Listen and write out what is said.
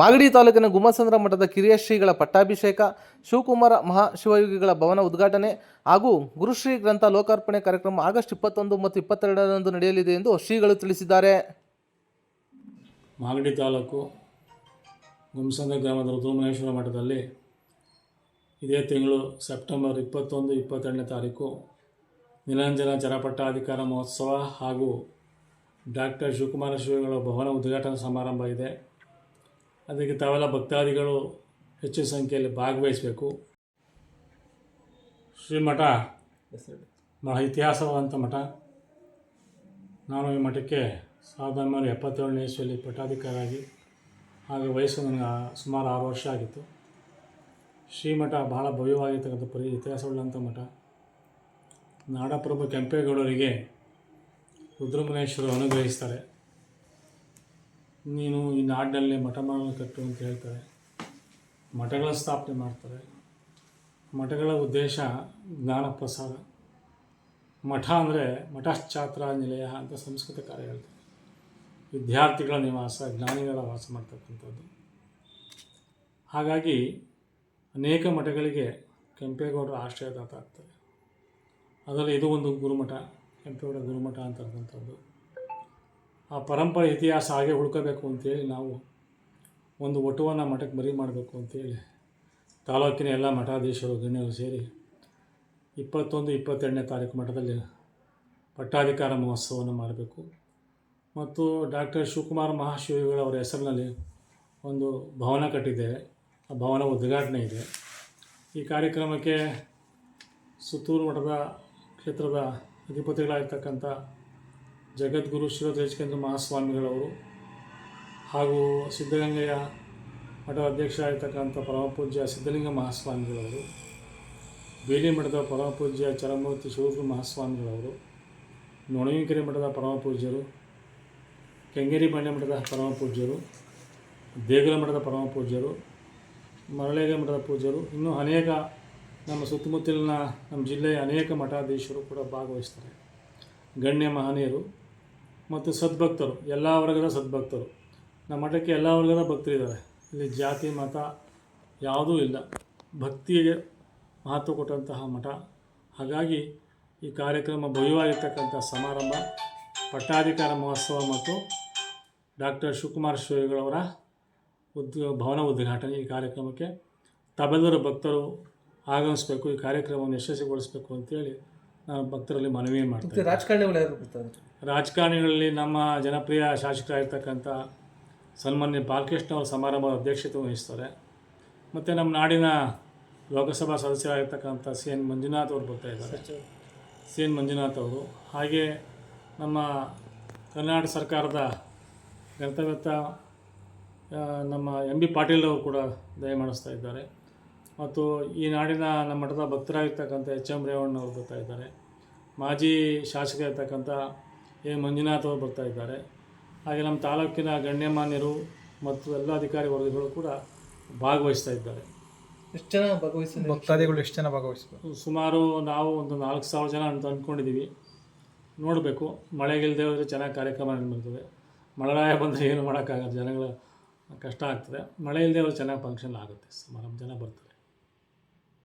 ಮಾಗಡಿ ತಾಲೂಕಿನ ಗುಮ್ಮಸಂದ್ರ ಮಠದ ಕಿರಿಯ ಶ್ರೀಗಳ ಪಟ್ಟಾಭಿಷೇಕ, ಶಿವಕುಮಾರ ಮಹಾಶಿವಯೋಗಿಗಳ ಭವನ ಉದ್ಘಾಟನೆ ಹಾಗೂ ಗುರುಶ್ರೀ ಗ್ರಂಥ ಲೋಕಾರ್ಪಣೆ ಕಾರ್ಯಕ್ರಮ ಆಗಸ್ಟ್ ಇಪ್ಪತ್ತೊಂದು ಮತ್ತು ಇಪ್ಪತ್ತೆರಡರಂದು ನಡೆಯಲಿದೆ ಎಂದು ಶ್ರೀಗಳು ತಿಳಿಸಿದ್ದಾರೆ. ಮಾಗಡಿ ತಾಲೂಕು ಗುಮ್ಸಂದ ಗ್ರಾಮದ ರುದ್ರಮನೇಶ್ವರ ಮಠದಲ್ಲಿ ಇದೇ ತಿಂಗಳು ಸೆಪ್ಟೆಂಬರ್ ಇಪ್ಪತ್ತೊಂದು, ಇಪ್ಪತ್ತೆರಡನೇ ತಾರೀಕು ನಿರಂಜನ ಚರಪಟ್ಟಾಧಿಕಾರ ಮಹೋತ್ಸವ ಹಾಗೂ ಡಾಕ್ಟರ್ ಶಿವಕುಮಾರ ಶಿವಗಳ ಭವನ ಉದ್ಘಾಟನಾ ಸಮಾರಂಭ ಇದೆ. ಅದಕ್ಕೆ ತಾವೆಲ್ಲ ಭಕ್ತಾದಿಗಳು ಹೆಚ್ಚಿನ ಸಂಖ್ಯೆಯಲ್ಲಿ ಭಾಗವಹಿಸಬೇಕು. ಶ್ರೀಮಠ ಬಹಳ ಇತಿಹಾಸವಾದಂಥ ಮಠ. ನಾನು ಈ ಮಠಕ್ಕೆ ಸಾವಿರದ ಒಂಬೈನೂರ ಎಪ್ಪತ್ತೇಳನೇ ಇಸ್ವಿಯಲ್ಲಿ ಪಠಾಧಿಕಾರಿಯಾಗಿ ಹಾಗೆ ವಯಸ್ಸು ನನಗೆ ಸುಮಾರು ಆರು ವರ್ಷ ಆಗಿತ್ತು. ಶ್ರೀಮಠ ಬಹಳ ಭವ್ಯವಾಗಿರ್ತಕ್ಕಂಥ ಪರಿ ಇತಿಹಾಸವುಳ್ಳಂಥ ಮಠ. ನಾಡಪ್ರಭು ಕೆಂಪೇಗೌಡರಿಗೆ ರುದ್ರಮನೇಶ್ವರ ಅನುಗ್ರಹಿಸ್ತಾರೆ. ನೀನು ಈ ನಾಡಿನಲ್ಲೇ ಮಠ ಮಾಡಲು ಕಟ್ಟು ಅಂತ ಹೇಳ್ತಾರೆ. ಮಠಗಳ ಸ್ಥಾಪನೆ ಮಾಡ್ತಾರೆ. ಮಠಗಳ ಉದ್ದೇಶ ಜ್ಞಾನ ಪ್ರಸಾರ. ಮಠ ಅಂದರೆ ಮಠಶ್ಚಾತ್ರ ನಿಲಯ ಅಂತ ಸಂಸ್ಕೃತ ಕಾರ್ಯ ಹೇಳ್ತಾರೆ. ವಿದ್ಯಾರ್ಥಿಗಳ ನಿವಾಸ, ಜ್ಞಾನಿಗಳ ವಾಸ ಮಾಡ್ತಕ್ಕಂಥದ್ದು. ಹಾಗಾಗಿ ಅನೇಕ ಮಠಗಳಿಗೆ ಕೆಂಪೇಗೌಡರು ಆಶ್ರಯದಾತ ಆಗ್ತಾರೆ. ಅದರಲ್ಲಿ ಇದು ಒಂದು ಗುರುಮಠ, ಕೆಂಪೇಗೌಡ ಗುರುಮಠ ಅಂತಕ್ಕಂಥದ್ದು ಆ ಪರಂಪರೆ ಇತಿಹಾಸ ಹಾಗೆ ಉಳ್ಕೋಬೇಕು ಅಂತೇಳಿ ನಾವು ಒಂದು ಒಟುವನ್ನು ಮಠಕ್ಕೆ ಬರಿ ಮಾಡಬೇಕು ಅಂತೇಳಿ ತಾಲೂಕಿನ ಎಲ್ಲ ಮಠಾಧೀಶರು ಗಣ್ಯರು ಸೇರಿ ಇಪ್ಪತ್ತೊಂದು ಇಪ್ಪತ್ತೆರಡನೇ ತಾರೀಕು ಮಠದಲ್ಲಿ ಪಟ್ಟಾಧಿಕಾರ ಮಹೋತ್ಸವವನ್ನು ಮಾಡಬೇಕು. ಮತ್ತು ಡಾಕ್ಟರ್ ಶಿವಕುಮಾರ್ ಮಹಾಶಿವಗಳವರ ಹೆಸರಿನಲ್ಲಿ ಒಂದು ಭವನ ಕಟ್ಟಿದ್ದೇವೆ ಆ ಭವನ ಉದ್ಘಾಟನೆ ಇದೆ. ಈ ಕಾರ್ಯಕ್ರಮಕ್ಕೆ ಸುತ್ತೂರು ಮಠದ ಕ್ಷೇತ್ರದ ಅಧಿಪತಿಗಳಾಗಿರ್ತಕ್ಕಂಥ ಜಗದ್ಗುರು ಶಿವತೇಜಕೇಂದ್ರ ಮಹಾಸ್ವಾಮಿಗಳವರು ಹಾಗೂ ಸಿದ್ಧಗಂಗೆಯ ಮಠದ ಅಧ್ಯಕ್ಷರಾಗಿರ್ತಕ್ಕಂಥ ಪರಮಪೂಜ್ಯ ಸಿದ್ಧಲಿಂಗ ಮಹಾಸ್ವಾಮಿಗಳವರು, ಬೇಲಿ ಮಠದ ಪರಮಪೂಜ್ಯ ಚರಮೂರ್ತಿ ಶಿವಗುರು ಮಹಾಸ್ವಾಮಿಗಳವರು, ನೊಣವಿಕೆರೆ ಮಠದ ಪರಮಪೂಜ್ಯರು, ಕೆಂಗೇರಿ ಬಂಡೆ ಮಠದ ಪರಮಪೂಜ್ಯರು, ದೇಗುಲ ಮಠದ ಪರಮಪೂಜ್ಯರು, ಮರಳೇಗ ಮಠದ ಪೂಜ್ಯರು, ಇನ್ನೂ ಅನೇಕ ನಮ್ಮ ಸುತ್ತಮುತ್ತಲಿನ ನಮ್ಮ ಜಿಲ್ಲೆಯ ಅನೇಕ ಮಠಾಧೀಶರು ಕೂಡ ಭಾಗವಹಿಸ್ತಾರೆ. ಗಣ್ಯ ಮಹನೀಯರು ಮತ್ತು ಸದ್ಭಕ್ತರು, ಎಲ್ಲ ವರ್ಗದ ಸದ್ಭಕ್ತರು. ನಮ್ಮ ಮಠಕ್ಕೆ ಎಲ್ಲ ವರ್ಗದ ಭಕ್ತರಿದ್ದಾರೆ. ಇಲ್ಲಿ ಜಾತಿ, ಮತ ಯಾವುದೂ ಇಲ್ಲ. ಭಕ್ತಿಗೆ ಮಹತ್ವ ಕೊಟ್ಟಂತಹ ಮಠ. ಹಾಗಾಗಿ ಈ ಕಾರ್ಯಕ್ರಮ ಭವ್ಯವಾಗಿರ್ತಕ್ಕಂಥ ಸಮಾರಂಭ, ಪಟ್ಟಾಧಿಕಾರ ಮಹೋತ್ಸವ ಮತ್ತು ಡಾಕ್ಟರ್ ಶಿವಕುಮಾರ್ ಶಿವಗಳವರ ಉದ್, ಭವನ ಉದ್ಘಾಟನೆ ಈ ಕಾರ್ಯಕ್ರಮಕ್ಕೆ. ತಾವೆಲ್ಲರೂ ಭಕ್ತರು ಆಗಮಿಸಬೇಕು, ಈ ಕಾರ್ಯಕ್ರಮವನ್ನು ಯಶಸ್ವಿಗೊಳಿಸಬೇಕು ಅಂತೇಳಿ ಭಕ್ತರಲ್ಲಿ ಮನವಿ ಮಾಡ್ತಾರೆ ರಾಜಕಾರಣಿಗಳು ಯಾರು ಬರ್ತಾರೆ? ರಾಜಕಾರಣಿಗಳಲ್ಲಿ ನಮ್ಮ ಜನಪ್ರಿಯ ಶಾಸಕರಾಗಿರ್ತಕ್ಕಂಥ ಸನ್ಮಾನ್ಯ ಬಾಲಕೃಷ್ಣ ಅವರು ಸಮಾರಂಭದ ಅಧ್ಯಕ್ಷತೆ ವಹಿಸ್ತಾರೆ. ಮತ್ತು ನಮ್ಮ ನಾಡಿನ ಲೋಕಸಭಾ ಸದಸ್ಯರಾಗಿರ್ತಕ್ಕಂಥ ಸಿ ಎನ್ ಮಂಜುನಾಥ್ ಅವರು ಬರ್ತಾ ಇದ್ದಾರೆ. ಸಿ ಎನ್ ಮಂಜುನಾಥ್ ಅವರು. ಹಾಗೆ ನಮ್ಮ ಕರ್ನಾಟಕ ಸರ್ಕಾರದ ಗಣತವ್ಯತ ನಮ್ಮ ಎಂ ಬಿ ಪಾಟೀಲ್ ಅವರು ಕೂಡ ದಯಮಾಡಿಸ್ತಾ ಇದ್ದಾರೆ. ಮತ್ತು ಈ ನಾಡಿನ ನಮ್ಮ ಮಠದ ಭಕ್ತರಾಗಿರ್ತಕ್ಕಂಥ ಎಚ್ ಎಂ ರೇವಣ್ಣ ಅವರು ಬರ್ತಾ ಇದ್ದಾರೆ. ಮಾಜಿ ಶಾಸಕ ಇರ್ತಕ್ಕಂಥ ಎ ಮಂಜುನಾಥ್ ಅವರು ಬರ್ತಾ ಇದ್ದಾರೆ. ಹಾಗೆ ನಮ್ಮ ತಾಲೂಕಿನ ಗಣ್ಯಮಾನ್ಯರು ಮತ್ತು ಎಲ್ಲ ಅಧಿಕಾರಿ ವರ್ಗಗಳು ಕೂಡ ಭಾಗವಹಿಸ್ತಾ ಇದ್ದಾರೆ. ಎಷ್ಟು ಜನ ಭಾಗವಹಿಸಿ ಭಕ್ತಾದಿಗಳು ಎಷ್ಟು ಜನ ಭಾಗವಹಿಸ್ಬೇಕು? ಸುಮಾರು ನಾವು ಒಂದು ನಾಲ್ಕು ಸಾವಿರ ಜನ ಅಂತ ಅಂದ್ಕೊಂಡಿದ್ದೀವಿ. ನೋಡಬೇಕು ಮಳೆಗಿಲ್ಲದೆ ಹೋದರೆ ಚೆನ್ನಾಗಿ ಕಾರ್ಯಕ್ರಮ ನಡೆದಿರ್ತದೆ ಮಳೆರಾಯ ಬಂದರೆ ಏನು ಮಾಡೋಕ್ಕಾಗಲ್ಲ ಜನಗಳ ಕಷ್ಟ ಆಗ್ತದೆ. ಮಳೆ ಇಲ್ಲದೆ ಹೋದ್ರೆ ಚೆನ್ನಾಗಿ ಫಂಕ್ಷನ್ ಆಗುತ್ತೆ. ಸುಮಾರು ಜನ ಬರ್ತಾರೆ.